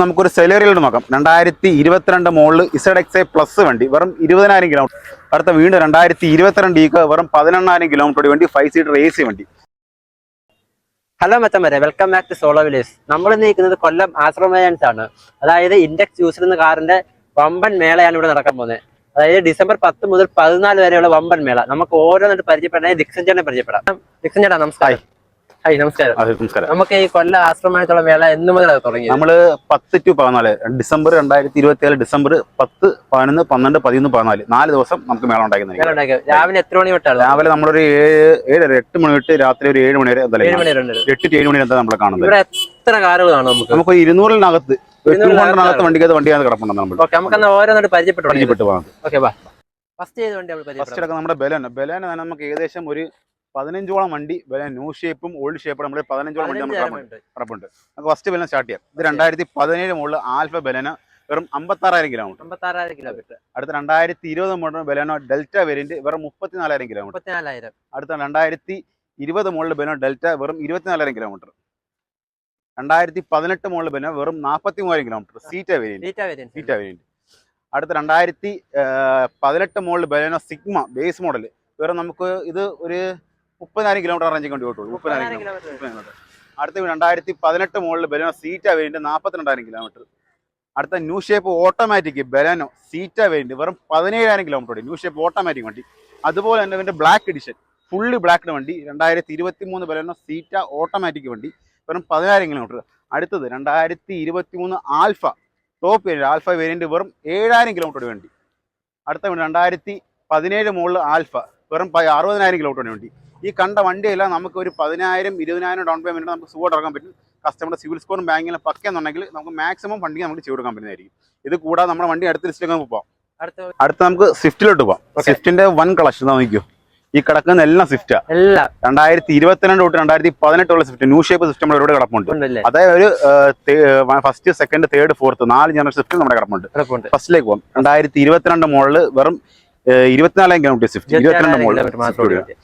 നമുക്കൊരു സെലേറിയൽ നോക്കാം. രണ്ടായിരത്തി ഇരുപത്തിരണ്ട് മോളിൽ ഇസഡ് എക്സ് ഐ പ്ലസ് വണ്ടി വെറും ഇരുപതിനായിരം കിലോമീറ്റർ അടുത്ത വീണ്ടും രണ്ടായിരത്തി ഇരുപത്തിരണ്ട് ഈക്ക് വെറും പതിനെണ്ണായിരം കിലോമീറ്റർ വണ്ടി ഫൈവ് സീറ്റർ എ സി വണ്ടി. ഹലോ മച്ചന്മാരെ welcome back to solo village നമ്മൾ നീക്കുന്നത് നിൽക്കുന്നത് കൊല്ലം ആശ്രമയൻസ് ആണ്. അതായത് ഇൻഡെക്സ് യൂസ് ചെയ്യുന്ന കാറിന്റെ വമ്പൻ മേളയാണ് ഇവിടെ നടക്കാൻ പോകുന്നത്. അതായത് ഡിസംബർ പത്ത് മുതൽ പതിനാല് വരെയുള്ള വമ്പൻ മേള. നമുക്ക് ഓരോന്നിട്ട് പരിചയപ്പെടാൻ ദിക്സൻ ചേട്ടനെ പരിചയപ്പെടാം. ദിക്സൻ ചേട്ടാ നമസ്കാരം ഹായ് നമസ്കാരം. അതെ നമസ്കാരം. നമുക്ക് ഈ കൊല്ലം ആശ്രമമായിട്ടുള്ള മേള എന്ന് മുതൽ തുടങ്ങി നമ്മൾ പത്ത് ടു പതിനാല് ഡിസംബർ രണ്ടായിരത്തി ഇരുപത്തി ഏഴ് ഡിസംബർ പത്ത് പതിനൊന്ന് പന്ത്രണ്ട് പതിനൊന്ന് പതിനാല് നാല് ദിവസം നമുക്ക് മേള ഉണ്ടാക്കുന്നതായിരിക്കും രാവിലെ എത്ര മണി തൊട്ടാണ്? രാവിലെ നമ്മളൊരു ഏഴ് ഏഴര എട്ട് മണി തൊട്ട് രാത്രി ഒരു ഏഴ് മണി വരെ എട്ട് ടു ഏഴ് മണി വരെ നമ്മൾ കാണുന്നത്. ഇവിടെ എത്ര കാറുകൾ കാണും നമുക്ക്? നമുക്ക് ഇരുന്നൂറിനകത്ത് ഇരുന്നൂറിനകത്ത് വണ്ടി വണ്ടിക്കകത്ത് വണ്ടിയാണ് കിടപ്പുണ്ട് നമ്മൾ ഓക്കെ നമുക്ക് പരിചയപ്പെട്ടു പരിചയപ്പെട്ട് പോകാം ഓക്കെ ഫസ്റ്റ് ചെയ്ത് വണ്ടി ഫസ്റ്റ് നമ്മുടെ ബലൻ ബലൻ നമുക്ക് ഏകദേശം ഒരു പതിനഞ്ചോളം വണ്ടി വരെ ന്യൂ ഷേപ്പും ഓൾഡ് ഷേപ്പും നമ്മുടെ പതിനഞ്ചോളം വണ്ടി നമുക്ക് ഉറപ്പുണ്ട് നമുക്ക് ഫസ്റ്റ് ബലൻ സ്റ്റാർട്ട് ചെയ്യാം. ഇത് രണ്ടായിരത്തി പതിനേഴ് മുകളിൽ ആൽഫ ബലന വെറും അമ്പത്താറായിരം കിലോമീറ്റർ അമ്പത്താറായിരം കിലോമീറ്റർ അടുത്ത രണ്ടായിരത്തി ഇരുപത് മോഡൽ ബലനോ ഡെൽറ്റ വേരിയന്റ് വെറും മുപ്പത്തിനാലായിരം കിലോമീറ്റർ മുപ്പത്തിനാലായിരം. അടുത്ത രണ്ടായിരത്തി ഇരുപത് മോഡൽ ബലനോ ഡെൽറ്റ വെറും ഇരുപത്തിനാലായിരം കിലോമീറ്റർ രണ്ടായിരത്തി പതിനെട്ട് മോഡൽ ബലനോ വെറും നാൽപ്പത്തി മൂവായിരം kilometre Zeta variant Zeta variant അടുത്ത രണ്ടായിരത്തി പതിനെട്ട് model Baleno Sigma base model വെറും നമുക്ക് ഇത് ഒരു മുപ്പതിനായിരം കിലോമീറ്റർ റേഞ്ച് കൊണ്ട് കിട്ടുള്ളൂ മുപ്പതിനായിരം കിലോമീറ്റർ കിലോമീറ്റർ അടുത്ത രണ്ടായിരത്തി പതിനെട്ട് മുകളിൽ ബലേനോ സീറ്റ വേരിയന്റ് നാൽപ്പത്തിരണ്ടായിരം കിലോമീറ്റർ അടുത്ത new shape automatic Baleno Zeta variant വെറും പതിനേഴായിരം കിലോമീറ്റർ ഓടി ന്യൂ ഷേപ്പ് ഓട്ടോമാറ്റിക് വണ്ടി. അതുപോലെ തന്നെ ഇവന്റെ ബ്ലാക്ക് എഡിഷൻ ഫുള്ളി ബ്ലാക്ക് വണ്ടി. രണ്ടായിരത്തി ഇരുപത്തി മൂന്ന് ബലാനോ സീറ്റ ഓട്ടോമാറ്റിക് വണ്ടി. വെറും പതിനായിരം കിലോമീറ്റർ അടുത്തത് രണ്ടായിരത്തി ഇരുപത്തി മൂന്ന് Alpha. Top variant Alpha variant വെറും ഏഴായിരം കിലോമീറ്റർ വണ്ടി. അടുത്ത രണ്ടായിരത്തി പതിനേഴ് മുകളിൽ ആൽഫ. വെറും അറുപതിനായിരം കിലോമീറ്റർ വണ്ടി. ഈ കണ്ട വണ്ടിയെല്ലാം നമുക്ക് ഒരു പതിനായിരം ഇരുപതിനായിരം ഡൗൺ പേയ്മെന്റ് നമുക്ക് സുഖമായിട്ട് ഇറക്കാൻ പറ്റും കസ്റ്റമറുടെ സിവിൽ സ്കോറും ബാങ്കിലും പക്കെന്നുണ്ടെങ്കിൽ നമുക്ക് മാക്സിമം ഫണ്ടിങ് നമുക്ക് ചെയ്ത് കൊടുക്കാൻ പറ്റുന്നതായിരിക്കും. ഇത് കൂടാതെ നമ്മുടെ വണ്ടി അടുത്ത ലിസ്റ്റിലേക്ക് നമുക്ക് പോകാം അടുത്ത നമുക്ക് സ്വിഫ്റ്റിലോട്ട് പോകാം സ്വിഫ്റ്റിന്റെ വൺ കളക്ഷൻ നോക്കിയോ ഈ കിടക്കുന്ന എല്ലാം സ്വിഫ്റ്റാ എല്ലാം. രണ്ടായിരത്തി ഇരുപത്തിരണ്ട് തൊട്ട് രണ്ടായിരത്തി പതിനെട്ടുള്ള സ്വിഫ്റ്റ് ന്യൂ ഷേപ്പ് സിസ്റ്റം ഒരുപാട് കിടപ്പുണ്ട്. അതായത് ഒരു ഫസ്റ്റ് സെക്കൻഡ് തേർഡ് ഫോർത്ത് നാല് ജനറൽ സ്വിഫ്റ്റ് നമ്മുടെ കിടപ്പുണ്ട്. ഫസ്റ്റിലേക്ക് പോകാം രണ്ടായിരത്തി ഇരുപത്തിരണ്ട് മോഡൽ വെറും ഇരുപത്തിനാലായിരം കിലോമീറ്റർ സ്വിഫ്റ്റ് ഇരുപത്തിരണ്ട് മോൾ.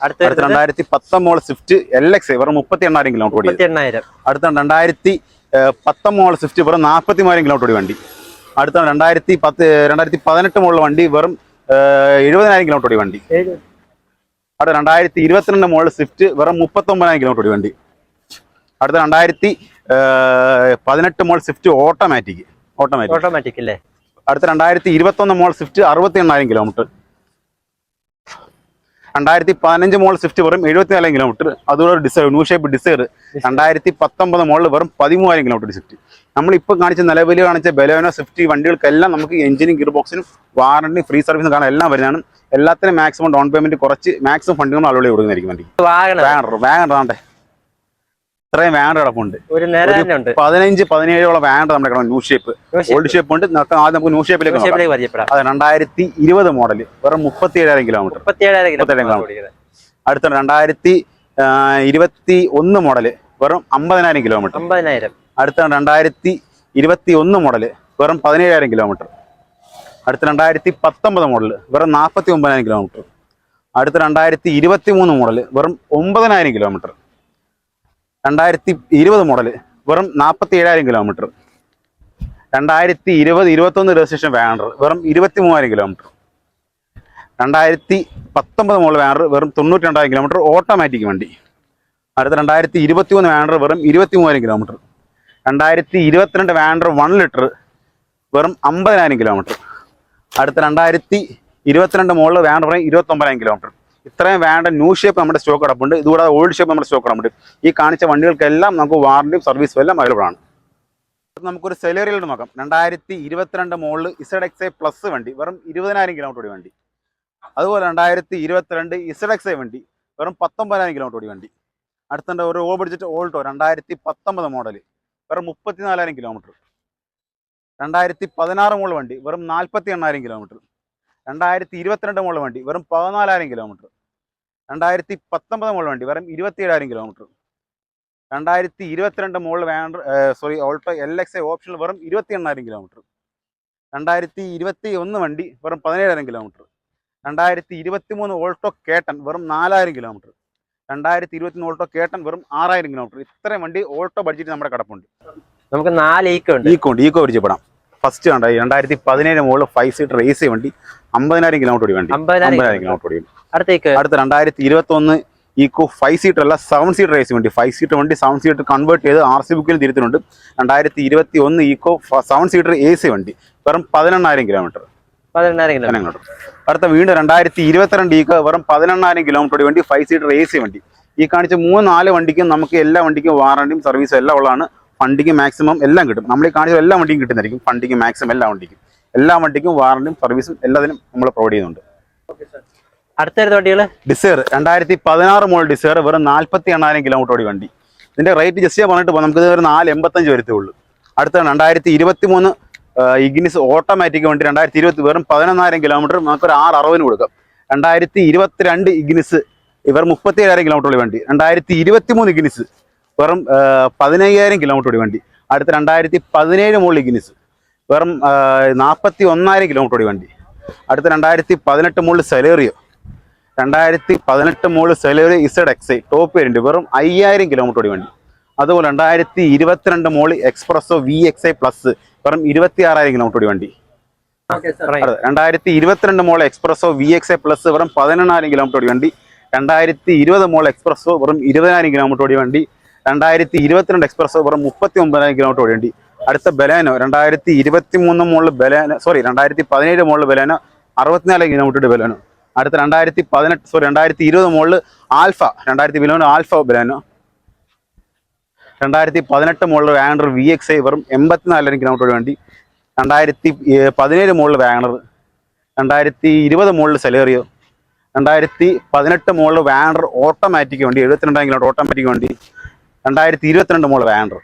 അടുത്ത രണ്ടായിരത്തി പത്തൊമ്പത് സ്വിഫ്റ്റ് എൽ എക്സ് വെറും മുപ്പത്തി എണ്ണായിരം കിലോമീറ്റർ ഓടി അടുത്ത രണ്ടായിരത്തി പത്തൊമ്പത് സ്വിഫ്റ്റ് വെറും നാൽപ്പത്തി മൂവായിരം കിലോമീറ്റർ ഓടി വണ്ടി. അടുത്ത രണ്ടായിരത്തി പത്ത് രണ്ടായിരത്തി പതിനെട്ട് മുകളിൽ വണ്ടി വെറും എഴുപതിനായിരം കിലോമീറ്റർ ഓടി വണ്ടി. അടുത്ത രണ്ടായിരത്തി ഇരുപത്തിരണ്ട് മുകളിൽ സ്വിഫ്റ്റ് വെറും മുപ്പത്തൊമ്പതിനായിരം കിലോമീറ്റർ ഓടി വണ്ടി. അടുത്ത രണ്ടായിരത്തി പതിനെട്ട് model Swift automatic automatic automatic അല്ലേ? അടുത്ത രണ്ടായിരത്തി ഇരുപത്തൊന്ന് മോൾ സ്വിഫ്റ്റ് അറുപത്തി എണ്ണായിരം കിലോമീറ്റർ രണ്ടായിരത്തി പതിനഞ്ച് മോൾ സ്വിഫ്റ്റ് വെറും എഴുപത്തിനാല് കിലോമീറ്റർ. അതുപോലെ ഡിസൈർ ന്യൂ ഷേപ്പ് ഡിസൈർ രണ്ടായിരത്തി പത്തൊമ്പത് മോളിൽ വെറും പതിമൂവായിരം കിലോമീറ്റർ സ്വിഫ്റ്റ്. നമ്മളിപ്പോൾ കാണിച്ച നിലവിൽ കാണിച്ച ബലോനോ സ്വിഫ്റ്റ് വണ്ടികൾക്കെല്ലാം നമുക്ക് എഞ്ചിനും ഗിയർ ബോക്സിനും വാറണ്ടി ഫ്രീ സർവീസും കാണാൻ എല്ലാം വരുന്നതാണ്. എല്ലാത്തിനും മാക്സിമം ഡൗൺ പേയ്മെന്റ് കുറച്ച് മാക്സിമം ഫണ്ട് നമ്മൾ അലോളി കൊടുക്കുന്നതായിരിക്കും വണ്ടി. വാഗണ വാഗണർ വാഗണർ ആണ്ടേ ഇത്രയും വാൻഡ് കിടപ്പുണ്ട്. ഒരു പതിനഞ്ച് പതിനേഴോളം വേണ്ട നമ്മുടെ കിടക്കും ന്യൂ ഷേപ്പ് ഓൾഡ് ഷേപ്പ് ഉണ്ട്. ആദ്യം നമുക്ക് ന്യൂ ഷേപ്പിലേക്ക് അതെ രണ്ടായിരത്തി ഇരുപത് മോഡൽ വെറും മുപ്പത്തി ഏഴായിരം കിലോമീറ്റർ കിലോമീറ്റർ അടുത്ത രണ്ടായിരത്തി ഇരുപത്തി ഒന്ന് മോഡൽ വെറും അമ്പതിനായിരം കിലോമീറ്റർ അമ്പതിനായിരം. അടുത്ത രണ്ടായിരത്തി ഇരുപത്തി ഒന്ന് മോഡൽ വെറും പതിനേഴായിരം കിലോമീറ്റർ അടുത്ത രണ്ടായിരത്തി പത്തൊമ്പത് മോഡൽ വെറും നാൽപ്പത്തി ഒമ്പതിനായിരം കിലോമീറ്റർ അടുത്ത രണ്ടായിരത്തി ഇരുപത്തി മൂന്ന് മോഡൽ വെറും ഒമ്പതിനായിരം കിലോമീറ്റർ രണ്ടായിരത്തി ഇരുപത് മോഡൽ വെറും നാൽപ്പത്തി ഏഴായിരം കിലോമീറ്റർ രണ്ടായിരത്തി ഇരുപത് ഇരുപത്തൊന്ന് രജിസ്ട്രേഷൻ വാഗണർ വെറും ഇരുപത്തി മൂവായിരം കിലോമീറ്റർ രണ്ടായിരത്തി പത്തൊമ്പത് മോഡൽ വാഗണർ വെറും തൊണ്ണൂറ്റി രണ്ടായിരം കിലോമീറ്റർ ഓട്ടോമാറ്റിക് വണ്ടി. അടുത്ത രണ്ടായിരത്തി ഇരുപത്തി മൂന്ന് വാഗണർ വെറും ഇരുപത്തി മൂവായിരം കിലോമീറ്റർ രണ്ടായിരത്തി ഇരുപത്തിരണ്ട് വാഗണർ വൺ ലിറ്റർ വെറും അമ്പതിനായിരം കിലോമീറ്റർ അടുത്ത രണ്ടായിരത്തി ഇരുപത്തിരണ്ട് മോഡൽ വാഗണർ പറയും ഇരുപത്തൊമ്പതിനായിരം കിലോമീറ്റർ ഇത്രയും വേണ്ട ന്യൂ ഷേപ്പ് നമ്മുടെ സ്റ്റോക്ക് കിടപ്പുണ്ട്. ഇതുകൂടാതെ ഓൾഡ് ഷേപ്പ് നമ്മുടെ സ്റ്റോക്ക് കിടപ്പുണ്ട്. ഈ കാണിച്ച വണ്ടികൾക്കെല്ലാം നമുക്ക് വാറണ്ടിയും സർവീസും എല്ലാം അവൈലബിൾ ആണ്. നമുക്കൊരു സെലേറിയലോട് നോക്കാം. രണ്ടായിരത്തി ഇരുപത്തിരണ്ട് മോളിൽ ഇസഡ് എക്സ് ഐ പ്ലസ് വണ്ടി വെറും ഇരുപതിനായിരം കിലോമീറ്റർ വണ്ടി. അതുപോലെ രണ്ടായിരത്തി ഇരുപത്തിരണ്ട് ഇസഡ് എക്സ് ഐ വണ്ടി വെറും പത്തൊമ്പതിനായിരം കിലോമീറ്റർ വണ്ടി. അടുത്തുണ്ട് ഒരു ഓ ബഡ്ജറ്റ് ഓൾട്ടോ രണ്ടായിരത്തി പത്തൊമ്പത് മോഡൽ വെറും മുപ്പത്തിനാലായിരം കിലോമീറ്റർ രണ്ടായിരത്തി പതിനാറ് മുകളിൽ വണ്ടി വെറും നാൽപ്പത്തി എണ്ണായിരം കിലോമീറ്റർ രണ്ടായിരത്തി ഇരുപത്തിരണ്ട് മുകളിൽ വണ്ടി വെറും പതിനാലായിരം കിലോമീറ്റർ രണ്ടായിരത്തി പത്തൊമ്പത് മുകളിൽ വണ്ടി വെറും ഇരുപത്തി ഏഴായിരം കിലോമീറ്റർ രണ്ടായിരത്തി ഇരുപത്തിരണ്ട് മുകളിൽ വേണ്ട sorry Alto L X I ഓപ്ഷനിൽ വെറും ഇരുപത്തി എണ്ണായിരം കിലോമീറ്റർ രണ്ടായിരത്തി ഇരുപത്തി ഒന്ന് വണ്ടി വെറും പതിനേഴായിരം കിലോമീറ്റർ രണ്ടായിരത്തി ഇരുപത്തി മൂന്ന് ഓൾട്ടോ കേട്ടൻ വെറും നാലായിരം കിലോമീറ്റർ രണ്ടായിരത്തി ഇരുപത്തി ഓൾട്ടോ കേട്ടൻ വെറും ആറായിരം കിലോമീറ്റർ ഇത്രയും വണ്ടി ഓൾട്ടോ ബഡ്ജറ്റ് നമ്മുടെ കിടപ്പുണ്ട്. നമുക്ക് നാല് ഈക്കോ ഉണ്ട്. ഈക്കോ ഉണ്ട്. ഈക്കോ പരിചയപ്പെടാം. ഫസ്റ്റ് കണ്ടായി രണ്ടായിരത്തി പതിനേഴ് മുകളിൽ ഫൈവ് സീറ്റർ എ സി വണ്ടി അമ്പതിനായിരം കിലോമീറ്റർ ഓടി വണ്ടി. അമ്പതിനായിരം കിലോമീറ്റർ ഓടി അടുത്ത ഈക്ക് അടുത്ത രണ്ടായിരത്തി ഇരുപത്തി ഒന്ന് ഈക്കോ ഫൈവ് സീറ്റർ അല്ല സെവൻ സീറ്റർ റേസ് വണ്ടി. ഫൈവ് സീറ്റർ വണ്ടി സെവൻ സീറ്റർ കൺവേർട്ട് ചെയ്ത് ആർ സി ബുക്കിൽ തിരുത്തുന്നുണ്ട് രണ്ടായിരത്തി ഇരുപത്തി ഒന്ന് Eeco seven seater A C വണ്ടി. വെറും പതിനെണ്ണായിരം കിലോമീറ്റർ പതിനെണ്ണായിരം കിലോമീറ്റർ അടുത്ത വീണ്ടും രണ്ടായിരത്തി ഇരുപത്തിരണ്ട് ഈക്ക് വെറും പതിനെണ്ണായിരം കിലോമീറ്റർ വണ്ടി ഫൈവ് സീറ്റർ എ സി വണ്ടി. ഈ കാണിച്ച മൂന്ന് നാല് വണ്ടിക്കും നമുക്ക് എല്ലാ വണ്ടിക്കും വാറണ്ടിയും സർവീസും എല്ലാം ഉള്ളതാണ്. ഫണ്ടിക്ക് മാക്സിമം എല്ലാം കിട്ടും. നമ്മൾ ഈ കാണിച്ച എല്ലാ വണ്ടിയും കിട്ടുന്നതായിരിക്കും. ഫണ്ടിക്ക് മാക്സിമം എല്ലാ വണ്ടിക്കും. എല്ലാ വണ്ടിക്കും വാറണ്ടിയും സർവീസും എല്ലാത്തിനും നമ്മൾ പ്രൊവൈഡ് ചെയ്യുന്നുണ്ട്. അടുത്ത വണ്ടികൾ? ഡിസയർ രണ്ടായിരത്തി പതിനാറ് മോൾ ഡിസയർ വെറും നാൽപ്പത്തി എണ്ണായിരം കിലോമീറ്റർ ഓടി വണ്ടി. ഇതിന്റെ റേറ്റ് ജസ്റ്റ് പറഞ്ഞിട്ട് നമുക്ക് ഒരു നാല് എൺപത്തഞ്ച് വരത്തുള്ളൂ അടുത്ത രണ്ടായിരത്തി ഇരുപത്തി മൂന്ന് ഇഗ്നിസ് ഓട്ടോമാറ്റിക് വണ്ടി രണ്ടായിരത്തി ഇരുപത്തി വെറും പതിനൊന്നായിരം കിലോമീറ്റർ നമുക്കൊരു ആറ് അറുപതിന് കൊടുക്കാം. രണ്ടായിരത്തി ഇരുപത്തിരണ്ട് ഇഗ്നിസ് ഇവർ മുപ്പത്തി ഏഴായിരം കിലോമീറ്റർ വണ്ടി. രണ്ടായിരത്തി ഇരുപത്തി മൂന്ന് ഇഗ്നിസ് വെറും പതിനയ്യായിരം കിലോമീറ്റർ വണ്ടി. അടുത്ത രണ്ടായിരത്തി പതിനേഴ് മുകളിൽ ഇഗ്നിസ് വെറും നാൽപ്പത്തി ഒന്നായിരം കിലോമീറ്റർ വണ്ടി. അടുത്ത രണ്ടായിരത്തി പതിനെട്ട് മുകളിൽ സെലേറിയോ രണ്ടായിരത്തി പതിനെട്ട് model Celerio Z X top variant വെറും അയ്യായിരം കിലോമീറ്റർ ഓടി വണ്ടി. അതുപോലെ രണ്ടായിരത്തി ഇരുപത്തിരണ്ട് model S Presso V X I plus വെറും ഇരുപത്തി ആറായിരം കിലോമീറ്റർ ഓടി വണ്ടി. രണ്ടായിരത്തി ഇരുപത്തിരണ്ട് model S Presso V X I plus വെറും പതിനെണ്ണായിരം കിലോമീറ്റർ ഓടി വണ്ടി. രണ്ടായിരത്തി ഇരുപത് മോൾ എക്സ്പ്രസോ വെറും ഇരുപതിനായിരം കിലോമീറ്റർ ഓടി വണ്ടി. രണ്ടായിരത്തി ഇരുപത്തിരണ്ട് എക്സ്പ്രസോ വെറും മുപ്പത്തി ഒമ്പതിനായിരം കിലോമീറ്റർ ഓടി വണ്ടി. അടുത്ത ബലാനോ രണ്ടായിരത്തി ഇരുപത്തി മൂന്ന് മോളിൽ ബലാനോ സോറി രണ്ടായിരത്തി പതിനേഴ് മോളിൽ ബലാനോ അറുപത്തിനാല് കിലോമീറ്റർ ബലാനോ. അടുത്ത രണ്ടായിരത്തി പതിനെട്ട് സോറി രണ്ടായിരത്തി ഇരുപത് മുകളിൽ ആൽഫ രണ്ടായിരത്തി ബിലോനോ ആൽഫ ബ്രാനോ രണ്ടായിരത്തി പതിനെട്ട് മുകളിൽ വാഗണർ വി എക്സ് ഐ വെറും എൺപത്തിനാലായിരം കിലോമീറ്റർ വേണ്ടി. രണ്ടായിരത്തി പതിനേഴ് മുകളിൽ വാഗണർ. രണ്ടായിരത്തി ഇരുപത് മുകളിൽ സെലേറിയോ. രണ്ടായിരത്തി പതിനെട്ട് മുകളിൽ വാഗണർ ഓട്ടോമാറ്റിക് വണ്ടി എഴുപത്തിരണ്ടായിരം കിലോമീറ്റർ ഓട്ടോമാറ്റിക് വണ്ടി. രണ്ടായിരത്തി ഇരുപത്തിരണ്ട് മുകളിൽ വാഗണർ.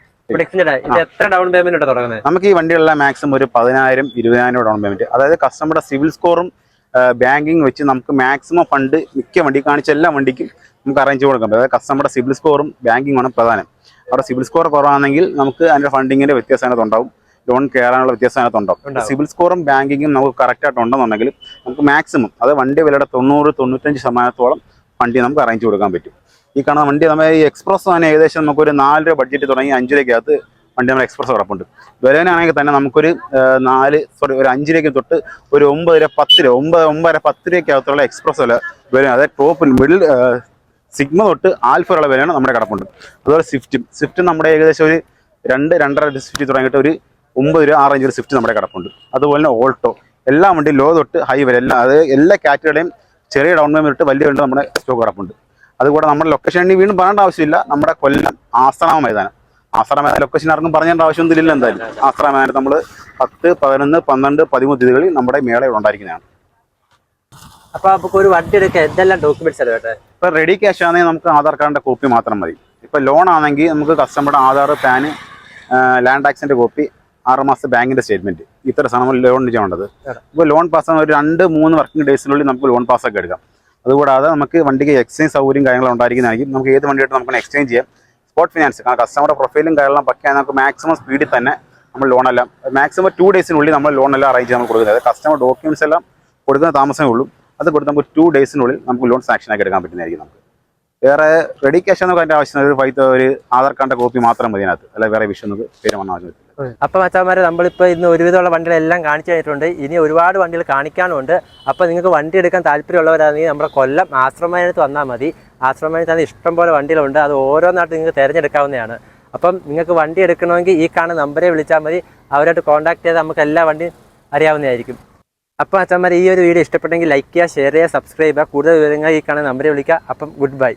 നമുക്ക് ഈ വണ്ടികളെല്ലാം മാക്സിമം ഒരു പതിനായിരം ഇരുപതിനായിരം ഡൗൺ പേയ്മെന്റ് അതായത് കസ്റ്റമറുടെ സിവിൽ സ്കോറും ബാങ്കിങ് വെച്ച് നമുക്ക് മാക്സിമം ഫണ്ട് മിക്ക വണ്ടി കാണിച്ച എല്ലാ വണ്ടിക്കും നമുക്ക് അറേഞ്ച് പറ്റും. അതായത് കസ്റ്റമറുടെ സിബിൽ സ്കോറും ബാങ്കിങ് ആണ് പ്രധാനം. അവിടെ സിബിൽ സ്കോർ കുറവാണെങ്കിൽ നമുക്ക് അതിന്റെ ഫണ്ടിങ്ങിന്റെ വ്യത്യാസം അതിനകത്ത് ഉണ്ടാവും. ലോൺ കയറാനുള്ള വ്യത്യാസം അതിനകത്ത് ഉണ്ടാവും. സിബിൽ സിവിൽ സ്കോറും ബാങ്കിങ്ങും നമുക്ക് കറക്റ്റായിട്ട് ഉണ്ടെന്നുണ്ടെങ്കിൽ നമുക്ക് മാക്സിമം അത് വണ്ടി വിലയുടെ തൊണ്ണൂറ് തൊണ്ണൂറ്റഞ്ച് ശതമാനത്തോളം വണ്ടി നമുക്ക് അറേഞ്ച് കൊടുക്കാൻ പറ്റും. ഈ കാണുന്ന വണ്ടി നമ്മൾ ഈ എക്സ്പ്രസ് തന്നെ ഏകദേശം നമുക്കൊരു നാല് രൂപ ബഡ്ജറ്റ് തുടങ്ങി അഞ്ച് രൂപയ്ക്കകത്ത് വണ്ടി നമ്മൾ എക്സ്പ്രസ് ഉറപ്പുണ്ട് വിലനാണെങ്കിൽ തന്നെ നമുക്കൊരു നാല് സോറി ഒരു അഞ്ച് രൂപയ്ക്ക് തൊട്ട് ഒരു ഒമ്പത് രൂപ പത്ത് രൂപ ഒമ്പത് ഒമ്പതര പത്ത് രൂപയ്ക്കകത്തുള്ള എക്സ്പ്രസ് വില വില അതായത് ടോപ്പ് മിഡിൽ സിഗ്മ തൊട്ട് ആൽഫ വരെയുള്ള വിലയാണ് നമ്മുടെ കിടപ്പുണ്ട്. അതുപോലെ സ്വിഫ്റ്റും സ്വിഫ്റ്റ് നമ്മുടെ ഏകദേശം ഒരു രണ്ട് രണ്ടര സ്വിഫ്റ്റ് തുടങ്ങിയിട്ട് ഒരു ഒമ്പത് രൂപ ആ റേഞ്ച് സ്വിഫ്റ്റ് നമ്മുടെ കിടപ്പുണ്ട്. അതുപോലെ തന്നെ ഓൾട്ടോ എല്ലാ വണ്ടി ലോ തൊട്ട് ഹൈ വരെ. എല്ലാ അത് എല്ലാ കാറ്റഗറിയുടെയും ചെറിയ ഡൗൺ പേയ്മെന്റ് ഇട്ട് വലിയ വണ്ടി നമ്മുടെ സ്റ്റോക്ക് കിടപ്പുണ്ട്. അതുകൂടെ നമ്മുടെ ലൊക്കേഷൻ വീണ്ടും പറയേണ്ട ആവശ്യമില്ല. നമ്മുടെ കൊല്ലം ആസ്ഥാന മൈതാനം. മൈതാനം ലൊക്കേഷൻ ആർക്കും പറയേണ്ട ആവശ്യമൊന്നുമില്ല എന്തായാലും. ആശ്രമ നമ്മൾ പത്ത് പതിനൊന്ന് പന്ത്രണ്ട് പതിമൂന്ന് തീയതികളിൽ നമ്മുടെ മേളയിൽ ഉണ്ടായിരിക്കുന്നതാണ്. അപ്പൊ നമുക്ക് ഒരു വണ്ടി എടുക്കാൻ എന്തെല്ലാം ഡോക്യുമെന്റ്സ് ആണ് വേണ്ടത്? ഇപ്പൊ റെഡി ക്യാഷ് ആണെങ്കിൽ നമുക്ക് ആധാർ കാർഡിന്റെ കോപ്പി മാത്രം മതി. ഇപ്പൊ ലോൺ ആണെങ്കിൽ നമുക്ക് കസ്റ്റമറുടെ ആധാർ പാന് ലാൻഡ് ടാക്സിന്റെ കോപ്പി ആറ് മാസത്തെ ബാങ്കിന്റെ സ്റ്റേറ്റ്മെന്റ് ഇത്ര സാധനം ലോൺ ചെയ്യേണ്ടത് അതെ. ഇപ്പോൾ ലോൺ പാസ് ഒരു രണ്ട് മൂന്ന് വർക്കിംഗ് ഡേയ്സിനുള്ളിൽ നമുക്ക് ലോൺ പാസ് ഒക്കെ എടുക്കാം. അതുകൂടാതെ നമുക്ക് വണ്ടിക്ക് എക്സ്ചേഞ്ച് സൗകര്യം കാര്യങ്ങളും ഉണ്ടായിരിക്കുന്നതായിരിക്കും നമുക്ക് ഏത് വണ്ടിയായിട്ട് നമുക്ക് എക്സ്ചേഞ്ച് ചെയ്യാം. സ്പോട്ട് ഫിനാൻസ് കാരണം കസ്റ്റമറുടെ പ്രൊഫൈലും കാര്യങ്ങളും പക്കെ നമുക്ക് മാക്സിമം സ്പീഡിൽ തന്നെ നമ്മൾ ലോണെല്ലാം മാക്സിമം ടു ഡേയ്സിനുള്ളിൽ നമ്മൾ ലോണെല്ലാം അറേഞ്ച് ചെയ്യാൻ കൊടുക്കുന്നത്. കസ്റ്റമർ ഡോക്യുമെന്റ്സ് എല്ലാം കൊടുക്കുന്ന താമസമേ ഉള്ളൂ. അത് കൊടുത്ത് നമുക്ക് ടു ഡേയ്സിനുള്ളിൽ നമുക്ക് ലോൺ സാക്ഷൻ ആക്കി എടുക്കാൻ പറ്റുന്നതായിരിക്കും നമുക്ക്. വേറെ റെഡി ക്യാഷ് എന്നൊക്കെ അതിന്റെ ആവശ്യം ഒരു ഫൈവ് ഒരു ആധാർ കാർഡിന്റെ കോപ്പി മാത്രം മതി അതിനകത്ത്. അല്ല വേറെ വിഷയം നമുക്ക് പേര് വന്ന ആവശ്യമില്ല അപ്പൊ മച്ചാമാരെ നമ്മളിപ്പോൾ ഇന്ന് ഒരുവിധമുള്ള വണ്ടികളെല്ലാം കാണിച്ചു കഴിഞ്ഞിട്ടുണ്ട് ഇനി ഒരുപാട് വണ്ടികൾ കാണിക്കാനുണ്ട്. അപ്പോൾ നിങ്ങൾക്ക് വണ്ടി എടുക്കാൻ താല്പര്യമുള്ളവരാണെങ്കിൽ നമ്മുടെ കൊല്ലം ആശ്രമയത്ത് വന്നാൽ മതി. ആശ്രമയത്താണ് ഇഷ്ടംപോലെ വണ്ടികളുണ്ട്. അത് ഓരോന്നായിട്ട് നിങ്ങൾക്ക് തിരഞ്ഞെടുക്കാവുന്നതാണ്. അപ്പം നിങ്ങൾക്ക് വണ്ടി എടുക്കണമെങ്കിൽ ഈ കാണുന്ന നമ്പറെ വിളിച്ചാൽ മതി. അവരായിട്ട് കോൺടാക്ട് ചെയ്താൽ നമുക്ക് എല്ലാ വണ്ടിയും അറിയാവുന്നതായിരിക്കും. അപ്പോൾ അച്ഛന്മാർ ഈ ഒരു വീഡിയോ ഇഷ്ടപ്പെട്ടെങ്കിൽ ലൈക്ക് ചെയ്യുക ഷെയർ ചെയ്യുക സബ്സ്ക്രൈബ് ചെയ്യുക. കൂടുതൽ വിവരങ്ങൾ ഈ കാണുന്ന നമ്പറെ വിളിക്കുക. അപ്പം ഗുഡ് ബൈ